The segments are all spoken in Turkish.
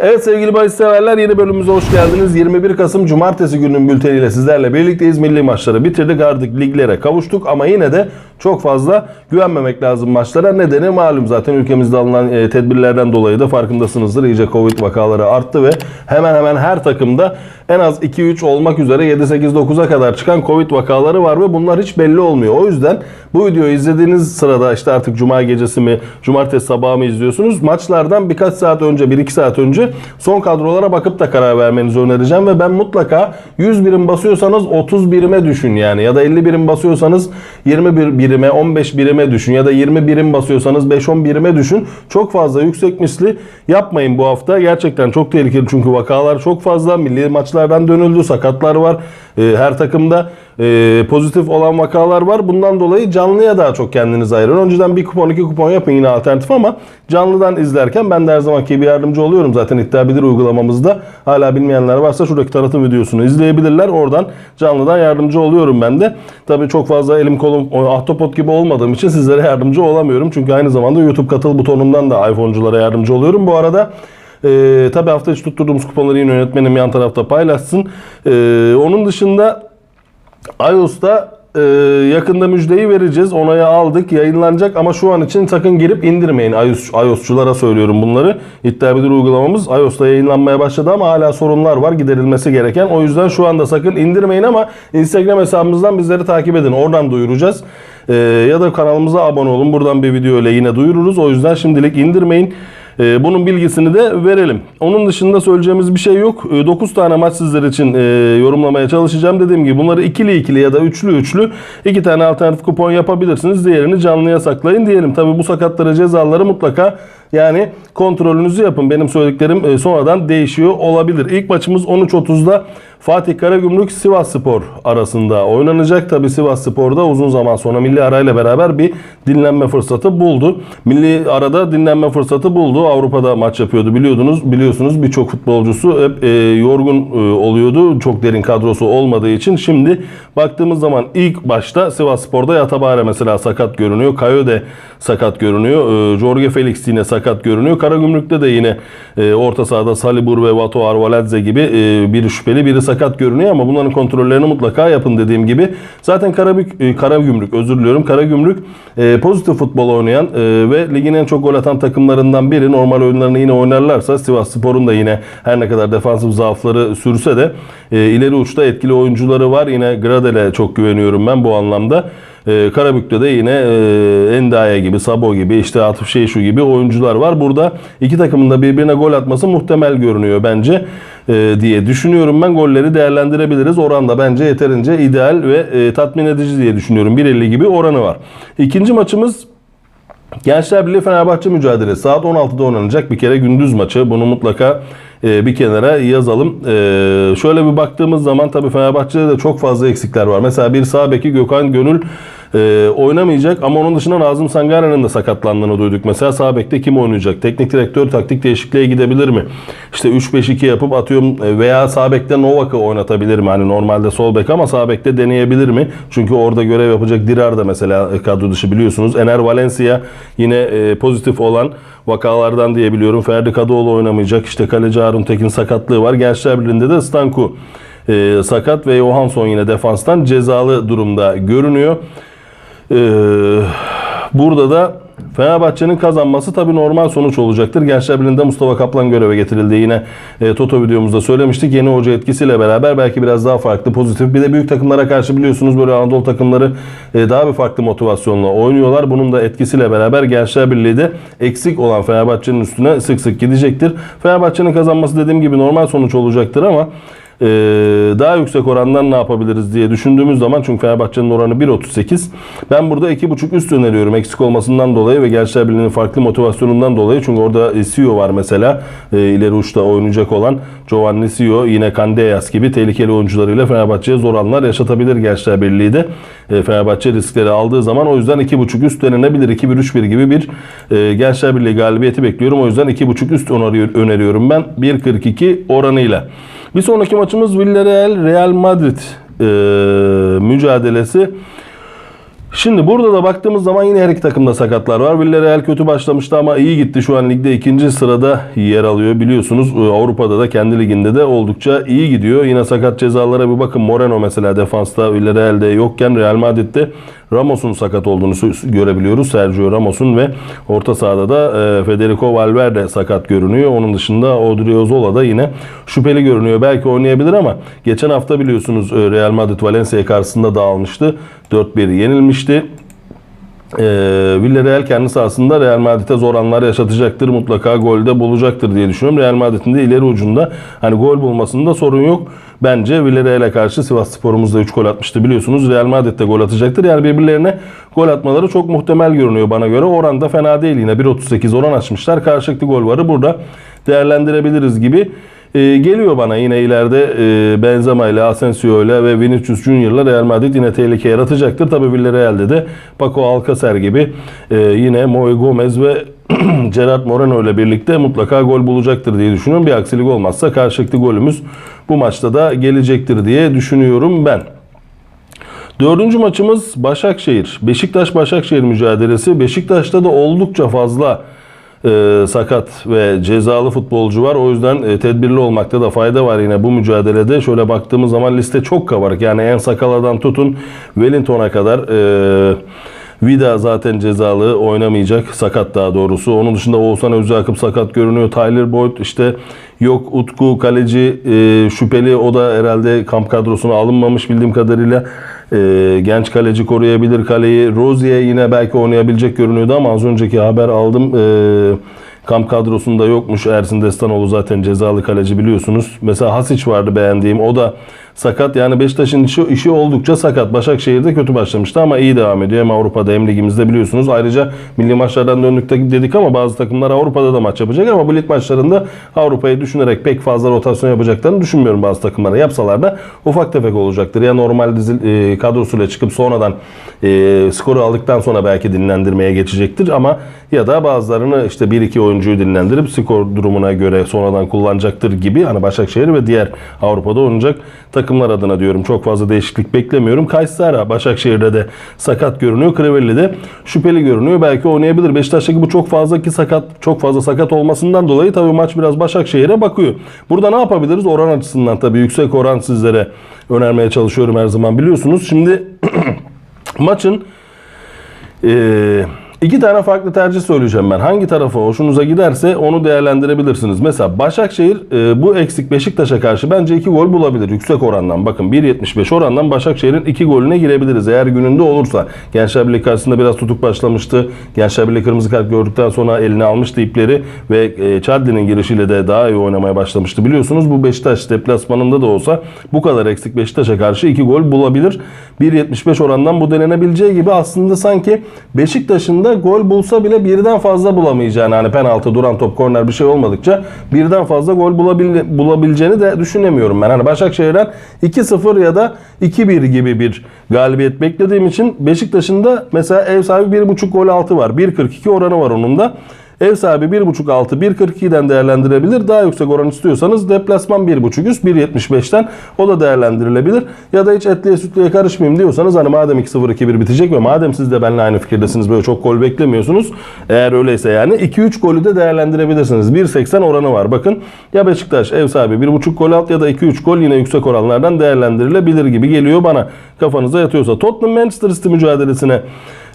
Evet sevgili bahis severler yeni bölümümüze hoş geldiniz. 21 Kasım Cumartesi gününün bülteniyle sizlerle birlikteyiz. Milli maçları bitirdik artık liglere kavuştuk ama yine de çok fazla güvenmemek lazım maçlara. Nedeni malum zaten ülkemizde alınan e, tedbirlerden dolayı da farkındasınızdır. İyice Covid vakaları arttı ve hemen hemen her takımda en az 2-3 olmak üzere 7-8-9'a kadar çıkan Covid vakaları var ve bunlar hiç belli olmuyor. O yüzden bu videoyu izlediğiniz sırada işte artık Cuma gecesi mi, Cumartesi sabahı mı izliyorsunuz? Maçlardan birkaç saat önce, 1-2 saat önce son kadrolara bakıp da karar vermenizi önereceğim ve ben mutlaka 100 birim basıyorsanız 30 birime düşün yani ya da 50 birim basıyorsanız 21 birime, 15 birime düşün ya da 20 birim basıyorsanız 5-10 birime düşün. Çok fazla yüksek misli yapmayın bu hafta. Gerçekten çok tehlikeli çünkü vakalar çok fazla. Milli maçlardan dönüldü, sakatlar var. Ee, Her takımda e, pozitif olan vakalar var. Bundan dolayı canlıya daha çok kendinizi ayırın. Önceden bir kupon iki kupon yapın yine alternatif ama canlıdan izlerken ben de her zamanki bir yardımcı oluyorum. Zaten iddia uygulamamızda. Hala bilmeyenler varsa şuradaki tanıtım videosunu izleyebilirler. Oradan canlıdan yardımcı oluyorum ben de. Tabii çok fazla elim kolum ahtapot gibi olmadığım için sizlere yardımcı olamıyorum. Çünkü aynı zamanda YouTube katıl butonundan da iPhone'culara yardımcı oluyorum. Bu arada ee, tabii hafta içi tutturduğumuz kuponları yine yönetmenim yan tarafta paylaşsın. Ee, onun dışında iOS'ta e, yakında müjdeyi vereceğiz. Onayı aldık. Yayınlanacak ama şu an için sakın girip indirmeyin. iOS, iOS'çulara söylüyorum bunları. İddia Bilir uygulamamız iOS'ta yayınlanmaya başladı ama hala sorunlar var giderilmesi gereken. O yüzden şu anda sakın indirmeyin ama Instagram hesabımızdan bizleri takip edin. Oradan duyuracağız. Ee, ya da kanalımıza abone olun. Buradan bir video ile yine duyururuz. O yüzden şimdilik indirmeyin. Ee, Bunun bilgisini de verelim. Onun dışında söyleyeceğimiz bir şey yok. 9 tane maç sizler için e, yorumlamaya çalışacağım. Dediğim gibi bunları ikili ikili ya da üçlü üçlü iki tane alternatif kupon yapabilirsiniz. Diğerini canlıya saklayın diyelim. Tabi bu sakatlara cezaları mutlaka yani kontrolünüzü yapın. Benim söylediklerim e, sonradan değişiyor olabilir. İlk maçımız 13.30'da Fatih Karagümrük Sivas Spor arasında oynanacak. Tabi Sivas Spor'da uzun zaman sonra milli arayla beraber bir dinlenme fırsatı buldu. Milli arada dinlenme fırsatı buldu. Avrupa'da maç yapıyordu biliyordunuz. Biliyorsunuz birçok futbolcusu hep e, yorgun e, oluyordu. Çok derin kadrosu olmadığı için. Şimdi baktığımız zaman ilk başta Sivas Spor'da Yatabare mesela sakat görünüyor. Kayo de sakat görünüyor. E, Jorge Felix yine sakat görünüyor. Karagümrük'te de yine e, orta sahada Salibur ve Vato Arvaladze gibi e, biri şüpheli biri sakat görünüyor ama bunların kontrollerini mutlaka yapın dediğim gibi. Zaten Karabük, e, Karagümrük özür diliyorum. Karagümrük e, pozitif futbol oynayan e, ve ligin en çok gol atan takımlarından biri. Normal oyunlarını yine oynarlarsa Sivas Spor'un da yine her ne kadar defansif zaafları sürse de e, ileri uçta etkili oyuncuları var. Yine Gradel'e çok güveniyorum ben bu anlamda. E, Karabük'te de yine e, Endaya gibi, Sabo gibi, işte Atıf Şeyşu gibi oyuncular var. Burada iki takımın da birbirine gol atması muhtemel görünüyor bence e, diye düşünüyorum. Ben golleri değerlendirebiliriz. Oran da bence yeterince ideal ve e, tatmin edici diye düşünüyorum. 1.50 gibi oranı var. İkinci maçımız Gençler Birliği Fenerbahçe mücadelesi saat 16'da oynanacak bir kere gündüz maçı. Bunu mutlaka e, bir kenara yazalım. E, şöyle bir baktığımız zaman tabii Fenerbahçe'de de çok fazla eksikler var. Mesela bir sağ beki Gökhan Gönül e, oynamayacak ama onun dışında Nazım Sangare'nin de sakatlandığını duyduk. Mesela sağ bekte kim oynayacak? Teknik direktör taktik değişikliğe gidebilir mi? İşte 3-5-2 yapıp atıyorum e, veya sağ bekte Novak'ı oynatabilir mi? Hani normalde sol bek ama sağ bekte deneyebilir mi? Çünkü orada görev yapacak Dirar da mesela kadro dışı biliyorsunuz. Ener Valencia yine e, pozitif olan vakalardan diye biliyorum. Ferdi Kadıoğlu oynamayacak. İşte kaleci Harun Tekin sakatlığı var. Gençler Birliği'nde de Stanku e, sakat ve Johansson yine defanstan cezalı durumda görünüyor. Ee, burada da Fenerbahçe'nin kazanması tabii normal sonuç olacaktır. Gençler Birliği'nde Mustafa Kaplan göreve getirildi. Yine e, Toto videomuzda söylemiştik. Yeni hoca etkisiyle beraber belki biraz daha farklı, pozitif. Bir de büyük takımlara karşı biliyorsunuz böyle Anadolu takımları e, daha bir farklı motivasyonla oynuyorlar. Bunun da etkisiyle beraber Gençler Birliği de eksik olan Fenerbahçe'nin üstüne sık sık gidecektir. Fenerbahçe'nin kazanması dediğim gibi normal sonuç olacaktır ama ee, daha yüksek orandan ne yapabiliriz diye düşündüğümüz zaman çünkü Fenerbahçe'nin oranı 1.38. Ben burada 2.5 üst öneriyorum eksik olmasından dolayı ve Gençler Birliği'nin farklı motivasyonundan dolayı. Çünkü orada Sio var mesela e, ileri uçta oynayacak olan Giovanni Sio yine Candeias gibi tehlikeli oyuncularıyla Fenerbahçe'ye zor anlar yaşatabilir Gençler Birliği de. E, Fenerbahçe riskleri aldığı zaman o yüzden 2.5 üst denenebilir. 2-1-3-1 gibi bir e, Gençler Birliği galibiyeti bekliyorum. O yüzden 2.5 üst öneriyor- öneriyorum ben 1.42 oranıyla. Bir sonraki maçımız Villarreal Real Madrid e, mücadelesi. Şimdi burada da baktığımız zaman yine her iki takımda sakatlar var. Villarreal kötü başlamıştı ama iyi gitti. Şu an ligde ikinci sırada yer alıyor. Biliyorsunuz e, Avrupa'da da kendi liginde de oldukça iyi gidiyor. Yine sakat cezalara bir bakın. Moreno mesela defansta Villarreal'de yokken Real Madrid'de Ramos'un sakat olduğunu görebiliyoruz. Sergio Ramos'un ve orta sahada da e, Federico Valverde sakat görünüyor. Onun dışında Odriozola da yine şüpheli görünüyor. Belki oynayabilir ama geçen hafta biliyorsunuz e, Real Madrid Valencia karşısında dağılmıştı. 4-1 yenilmişti. E, Villarreal kendi sahasında Real Madrid'e zor anlar yaşatacaktır. Mutlaka golde bulacaktır diye düşünüyorum. Real Madrid'in de ileri ucunda hani gol bulmasında sorun yok. Bence Villarreal'e karşı Sivas Spor'umuz da 3 gol atmıştı biliyorsunuz. Real Madrid de gol atacaktır. Yani birbirlerine gol atmaları çok muhtemel görünüyor bana göre. Oran da fena değil yine 1.38 oran açmışlar. Karşılıklı gol varı burada değerlendirebiliriz gibi. Ee, geliyor bana yine ileride e, Benzema ile Asensio ile ve Vinicius Junior'la Real Madrid yine tehlike yaratacaktır. Tabii Villarreal'de de Paco Alcacer gibi e, yine Moe Gomez ve Gerard Moreno ile birlikte mutlaka gol bulacaktır diye düşünüyorum. Bir aksilik olmazsa karşılıklı golümüz bu maçta da gelecektir diye düşünüyorum ben. Dördüncü maçımız Başakşehir. Beşiktaş-Başakşehir mücadelesi. Beşiktaş'ta da oldukça fazla e, sakat ve cezalı futbolcu var. O yüzden e, tedbirli olmakta da fayda var yine bu mücadelede. Şöyle baktığımız zaman liste çok kabarık. Yani en sakaladan tutun Wellington'a kadar e, Vida zaten cezalı oynamayacak. Sakat daha doğrusu. Onun dışında Oğuzhan Özakıp sakat görünüyor. Tyler Boyd işte yok Utku kaleci e, şüpheli. O da herhalde kamp kadrosuna alınmamış bildiğim kadarıyla. E, genç kaleci koruyabilir kaleyi. Rozier yine belki oynayabilecek görünüyordu ama az önceki haber aldım. E, kamp kadrosunda yokmuş. Ersin Destanoğlu zaten cezalı kaleci biliyorsunuz. Mesela Hasic vardı beğendiğim. O da sakat. Yani Beşiktaş'ın işi, işi oldukça sakat. Başakşehir'de kötü başlamıştı ama iyi devam ediyor. Hem Avrupa'da hem ligimizde biliyorsunuz. Ayrıca milli maçlardan döndük de- dedik ama bazı takımlar Avrupa'da da maç yapacak ama bu lig maçlarında Avrupa'yı düşünerek pek fazla rotasyon yapacaklarını düşünmüyorum bazı takımlara. Yapsalar da ufak tefek olacaktır. Ya normal dizil, e, kadrosuyla çıkıp sonradan e, skoru aldıktan sonra belki dinlendirmeye geçecektir ama ya da bazılarını işte 1-2 oyuncuyu dinlendirip skor durumuna göre sonradan kullanacaktır gibi hani Başakşehir ve diğer Avrupa'da oynayacak takımlar adına diyorum. Çok fazla değişiklik beklemiyorum. Kayseri Başakşehir'de de sakat görünüyor. Krivelli de şüpheli görünüyor. Belki oynayabilir. Beşiktaş'taki bu çok fazla ki sakat çok fazla sakat olmasından dolayı tabii maç biraz Başakşehir'e bakıyor. Burada ne yapabiliriz? Oran açısından tabii yüksek oran sizlere önermeye çalışıyorum her zaman biliyorsunuz. Şimdi maçın ee, iki tane farklı tercih söyleyeceğim ben. Hangi tarafa hoşunuza giderse onu değerlendirebilirsiniz. Mesela Başakşehir e, bu eksik Beşiktaş'a karşı bence iki gol bulabilir. Yüksek orandan. Bakın 1.75 orandan Başakşehir'in iki golüne girebiliriz. Eğer gününde olursa. Gençler Birliği karşısında biraz tutuk başlamıştı. Gençler Birliği kırmızı kart gördükten sonra eline almıştı ipleri ve e, Chadli'nin girişiyle de daha iyi oynamaya başlamıştı. Biliyorsunuz bu Beşiktaş deplasmanında da olsa bu kadar eksik Beşiktaş'a karşı iki gol bulabilir. 1.75 orandan bu denenebileceği gibi aslında sanki Beşiktaş'ın da gol bulsa bile birden fazla bulamayacağını hani penaltı, duran top, korner bir şey olmadıkça birden fazla gol bulabil, bulabileceğini de düşünemiyorum ben. Hani Başakşehir'den 2-0 ya da 2-1 gibi bir galibiyet beklediğim için Beşiktaş'ın da mesela ev sahibi 1.5 gol altı var. 1.42 oranı var onun da. Ev sahibi 1.5 altı 1.42'den değerlendirebilir. Daha yüksek oran istiyorsanız deplasman 1.5 üst 1.75'ten o da değerlendirilebilir. Ya da hiç etliye sütlüye karışmayayım diyorsanız hani madem 2-0 2-1 bitecek ve madem siz de benimle aynı fikirdesiniz böyle çok gol beklemiyorsunuz. Eğer öyleyse yani 2-3 golü de değerlendirebilirsiniz. 1.80 oranı var. Bakın ya Beşiktaş ev sahibi 1.5 gol alt ya da 2-3 gol yine yüksek oranlardan değerlendirilebilir gibi geliyor bana. Kafanıza yatıyorsa. Tottenham Manchester City mücadelesine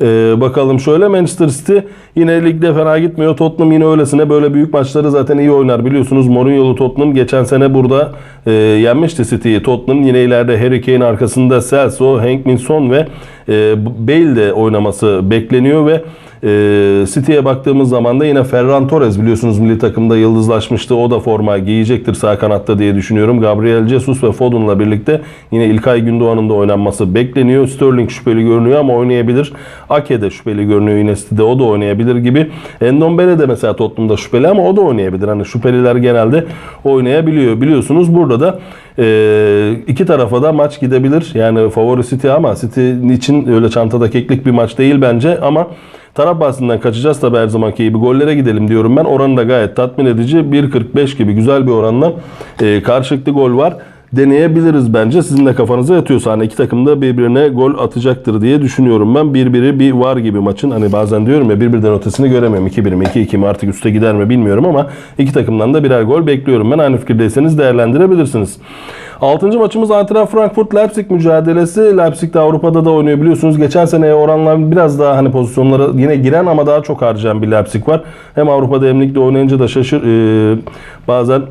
ee, bakalım şöyle Manchester City yine ligde fena gitmiyor. Tottenham yine öylesine böyle büyük maçları zaten iyi oynar biliyorsunuz. Mourinho'lu Tottenham geçen sene burada e, yenmişti City'yi. Tottenham yine ileride Harry Kane arkasında Celso, Hank Minson ve e, Bale de oynaması bekleniyor ve e, City'ye baktığımız zaman da yine Ferran Torres biliyorsunuz milli takımda yıldızlaşmıştı. O da forma giyecektir sağ kanatta diye düşünüyorum. Gabriel Jesus ve Foden'la birlikte yine İlkay Gündoğan'ın da oynanması bekleniyor. Sterling şüpheli görünüyor ama oynayabilir. Ake de şüpheli görünüyor yine City'de. O da oynayabilir gibi. Endombele de mesela Tottenham'da şüpheli ama o da oynayabilir. Hani şüpheliler genelde oynayabiliyor. Biliyorsunuz burada da e, iki tarafa da maç gidebilir. Yani favori City ama City için öyle çantada keklik bir maç değil bence ama Taraf bahsinden kaçacağız tabi her zamanki gibi. Gollere gidelim diyorum ben. Oranı da gayet tatmin edici. 1.45 gibi güzel bir oranla e, karşılıklı gol var. Deneyebiliriz bence. Sizin de kafanıza yatıyorsa hani iki takım da birbirine gol atacaktır diye düşünüyorum ben. Birbiri bir var gibi maçın. Hani bazen diyorum ya birbirden ötesini göremiyorum. 2-1 mi 2-2 mi artık üste gider mi bilmiyorum ama iki takımdan da birer gol bekliyorum ben. Aynı fikirdeyseniz değerlendirebilirsiniz. Altıncı maçımız Eintracht Frankfurt Leipzig mücadelesi. Leipzig de Avrupa'da da oynuyor biliyorsunuz. Geçen seneye oranlar biraz daha hani pozisyonlara yine giren ama daha çok harcayan bir Leipzig var. Hem Avrupa'da hem ligde oynayınca da şaşır e, bazen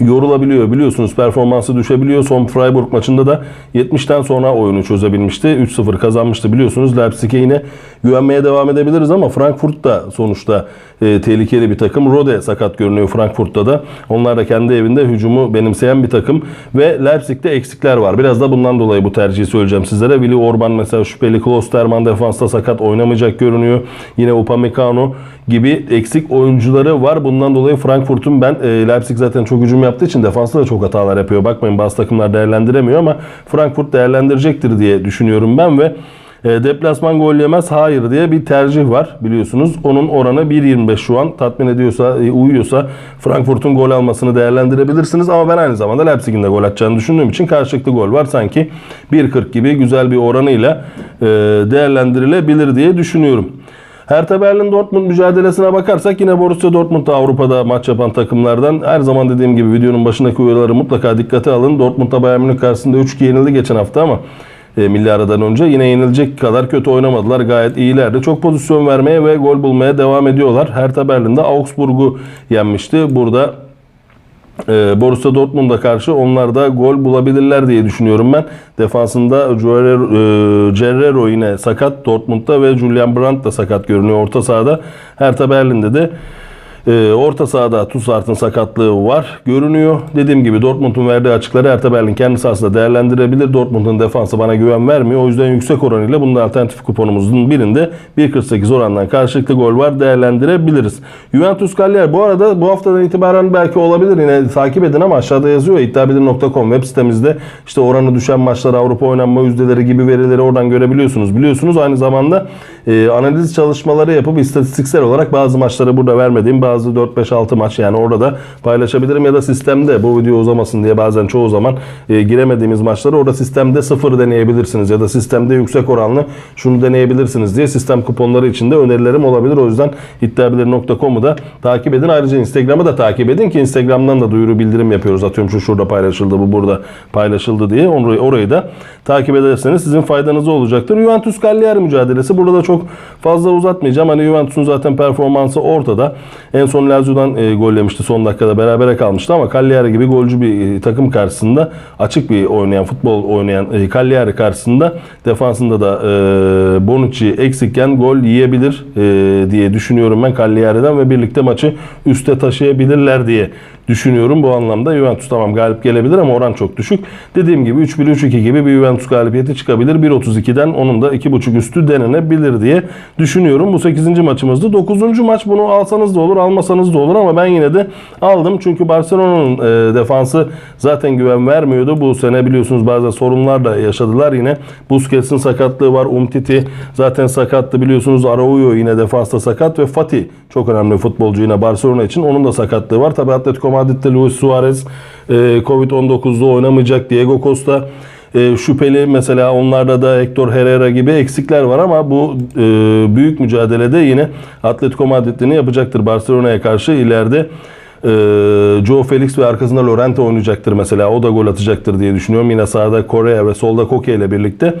yorulabiliyor biliyorsunuz performansı düşebiliyor. Son Freiburg maçında da 70'ten sonra oyunu çözebilmişti. 3-0 kazanmıştı biliyorsunuz. Leipzig'e yine güvenmeye devam edebiliriz ama Frankfurt da sonuçta e, tehlikeli bir takım. Rode sakat görünüyor Frankfurt'ta da. Onlar da kendi evinde hücumu benimseyen bir takım ve Leipzig'te eksikler var. Biraz da bundan dolayı bu tercihi söyleyeceğim sizlere. Willi Orban mesela şüpheli Klosterman defansta sakat oynamayacak görünüyor. Yine Upamecano gibi eksik oyuncuları var. Bundan dolayı Frankfurt'un ben e, Leipzig zaten çok hücum yaptığı için defansta da çok hatalar yapıyor. Bakmayın bazı takımlar değerlendiremiyor ama Frankfurt değerlendirecektir diye düşünüyorum ben ve deplasman gol yemez hayır diye bir tercih var biliyorsunuz. Onun oranı 1.25 şu an tatmin ediyorsa, e, uyuyorsa Frankfurt'un gol almasını değerlendirebilirsiniz. Ama ben aynı zamanda Leipzig'in de gol atacağını düşündüğüm için karşılıklı gol var. Sanki 1.40 gibi güzel bir oranıyla e, değerlendirilebilir diye düşünüyorum. Hertha Berlin Dortmund mücadelesine bakarsak yine Borussia Dortmund da Avrupa'da maç yapan takımlardan. Her zaman dediğim gibi videonun başındaki uyarıları mutlaka dikkate alın. Dortmund'da Bayern Münih karşısında 3-2 yenildi geçen hafta ama e, milli aradan önce yine yenilecek kadar kötü oynamadılar. Gayet iyilerdi. Çok pozisyon vermeye ve gol bulmaya devam ediyorlar. Hertha Berlin'de Augsburg'u yenmişti. Burada e, Borussia Dortmund'a karşı onlar da gol bulabilirler diye düşünüyorum ben. Defansında Guerrero, e, yine sakat Dortmund'da ve Julian Brandt da sakat görünüyor orta sahada. Hertha Berlin'de de e, orta sahada Tussart'ın sakatlığı var görünüyor. Dediğim gibi Dortmund'un verdiği açıkları Hertha Berlin kendi sahasında değerlendirebilir. Dortmund'un defansı bana güven vermiyor. O yüzden yüksek oranıyla bunun alternatif kuponumuzun birinde 1.48 orandan karşılıklı gol var değerlendirebiliriz. Juventus Cagliari bu arada bu haftadan itibaren belki olabilir yine takip edin ama aşağıda yazıyor ya iddiabilir.com web sitemizde işte oranı düşen maçlar Avrupa oynanma yüzdeleri gibi verileri oradan görebiliyorsunuz. Biliyorsunuz aynı zamanda e, analiz çalışmaları yapıp istatistiksel olarak bazı maçları burada vermediğim bazı 4-5-6 maç yani orada da paylaşabilirim ya da sistemde bu video uzamasın diye bazen çoğu zaman e, giremediğimiz maçları orada sistemde sıfır deneyebilirsiniz ya da sistemde yüksek oranlı şunu deneyebilirsiniz diye sistem kuponları içinde önerilerim olabilir. O yüzden iddiabilir.com'u da takip edin. Ayrıca Instagram'ı da takip edin ki Instagram'dan da duyuru bildirim yapıyoruz. Atıyorum şu şurada paylaşıldı bu burada paylaşıldı diye. Orayı, orayı da takip ederseniz sizin faydanıza olacaktır. Juventus Cagliari mücadelesi burada da çok fazla uzatmayacağım. Hani Juventus'un zaten performansı ortada. En son Lazio'dan e, gol yemişti son dakikada berabere kalmıştı ama Cagliari gibi golcü bir e, takım karşısında açık bir oynayan futbol oynayan e, Cagliari karşısında defansında da e, Bonucci eksikken gol yiyebilir e, diye düşünüyorum ben Cagliari'den ve birlikte maçı üste taşıyabilirler diye düşünüyorum. Bu anlamda Juventus tamam galip gelebilir ama oran çok düşük. Dediğim gibi 3-1-3-2 gibi bir Juventus galibiyeti çıkabilir. 1.32'den onun da 2.5 üstü denenebilir diye düşünüyorum. Bu 8. maçımızdı. 9. maç bunu alsanız da olur almasanız da olur ama ben yine de aldım. Çünkü Barcelona'nın e, defansı zaten güven vermiyordu. Bu sene biliyorsunuz bazı sorunlar da yaşadılar yine. Busquets'in sakatlığı var. Umtiti zaten sakattı biliyorsunuz. Araujo yine defansta sakat ve Fatih çok önemli futbolcu yine Barcelona için. Onun da sakatlığı var. Tabi Atletico Madrid'de Luis Suarez e, Covid-19'da oynamayacak. Diego Costa e, şüpheli mesela onlarda da Hector Herrera gibi eksikler var ama bu e, büyük mücadelede yine Atletico Madrid'ini yapacaktır Barcelona'ya karşı ileride e, Joe Felix ve arkasında Lorente oynayacaktır mesela. O da gol atacaktır diye düşünüyorum. Yine sağda Korea ve solda Koke ile birlikte.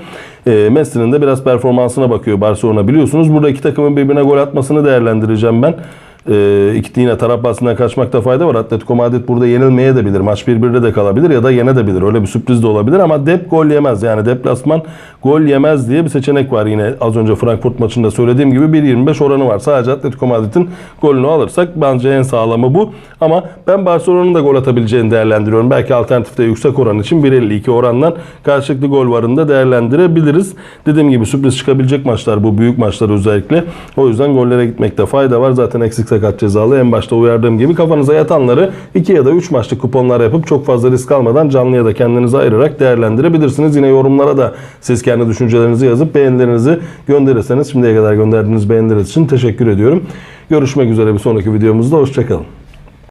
E, Messi'nin de biraz performansına bakıyor Barcelona biliyorsunuz. Burada iki takımın birbirine gol atmasını değerlendireceğim ben. E, iki yine taraf bahsinden kaçmakta fayda var. Atletico Madrid burada yenilmeye de bilir. Maç birbirine de kalabilir ya da yenebilir. Öyle bir sürpriz de olabilir ama Dep gol yemez. Yani deplasman gol yemez diye bir seçenek var. Yine az önce Frankfurt maçında söylediğim gibi 1.25 oranı var. Sadece Atletico Madrid'in golünü alırsak bence en sağlamı bu. Ama ben Barcelona'nın da gol atabileceğini değerlendiriyorum. Belki alternatifte yüksek oran için 1.52 orandan karşılıklı gol varını da değerlendirebiliriz. Dediğim gibi sürpriz çıkabilecek maçlar bu büyük maçlar özellikle. O yüzden gollere gitmekte fayda var. Zaten eksik sakat cezalı en başta uyardığım gibi kafanıza yatanları 2 ya da 3 maçlık kuponlar yapıp çok fazla risk almadan canlı ya da kendinize ayırarak değerlendirebilirsiniz. Yine yorumlara da siz kendi düşüncelerinizi yazıp beğenilerinizi gönderirseniz şimdiye kadar gönderdiğiniz beğenileriniz için teşekkür ediyorum. Görüşmek üzere bir sonraki videomuzda. Hoşçakalın.